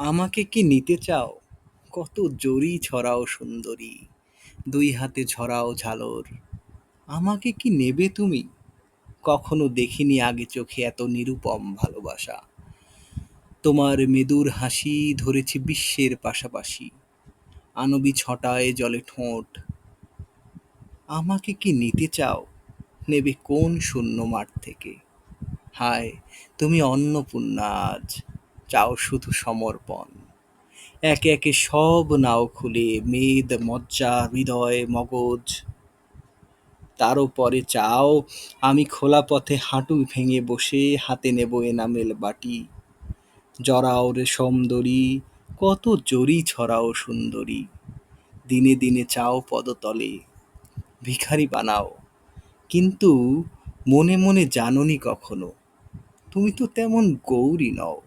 আমাকে কি নিতে চাও? কত জরি ছড়াও সুন্দরী, দুই হাতে ঝরাও ঝালর। আমাকে কি নেবে তুমি? কখনো দেখিনি আগে চোখে এত নিরুপম ভালোবাসা। তোমার মেদুর হাসি ধরেছে বিশ্বের পাশাপাশি। আনবি ছটায় জলে ঠোঁট। আমাকে কি নিতে চাও? নেবে কোন শূন্য মাঠ থেকে? হায়, তুমি অন্নপূর্ণা আজ। চাও শুধু সমর্পণ। একে একে সব নাও খুলে, মেদ, মজ্জা, হৃদয়, মগজ। তারও পরে চাও, আমি খোলা পথে হাঁটু ভেঙে বসে হাতে নেব এনামেল বাটি। জড়াও রেশম দড়ি কত জরি ছড়াও সুন্দরী। দিনে দিনে চাও পদতলে, ভিখারি বানাও। কিন্তু মনে মনে জানোনি কখনো, তুমি তো তেমন গৌরী নও।